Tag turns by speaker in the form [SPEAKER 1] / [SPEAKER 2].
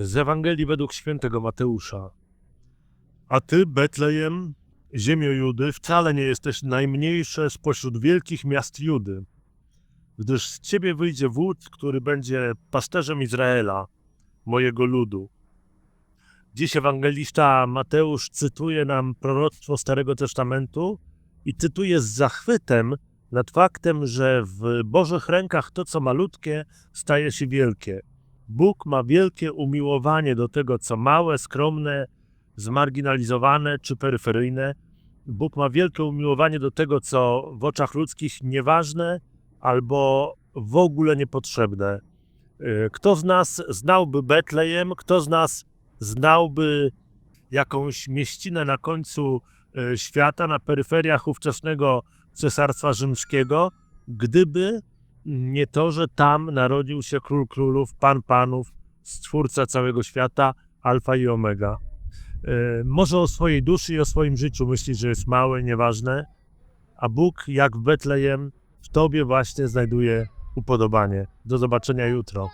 [SPEAKER 1] Z Ewangelii według świętego Mateusza. A ty, Betlejem, ziemio Judy, wcale nie jesteś najmniejsze spośród wielkich miast Judy, gdyż z ciebie wyjdzie wódz, który będzie pasterzem Izraela, mojego ludu. Dziś ewangelista Mateusz cytuje nam proroctwo Starego Testamentu i cytuje z zachwytem nad faktem, że w Bożych rękach to, co malutkie, staje się wielkie. Bóg ma wielkie umiłowanie do tego, co małe, skromne, zmarginalizowane czy peryferyjne. Bóg ma wielkie umiłowanie do tego, co w oczach ludzkich nieważne albo w ogóle niepotrzebne. Y, Kto z nas znałby Betlejem, kto z nas znałby jakąś mieścinę na końcu y, świata, na peryferiach ówczesnego Cesarstwa Rzymskiego, gdyby nie to, że tam narodził się król królów, pan panów, stwórca całego świata, alfa i omega. Y, Może o swojej duszy i o swoim życiu myśli, że jest małe, nieważne, a Bóg, jak w Betlejem, w tobie właśnie znajduje upodobanie. Do zobaczenia jutro.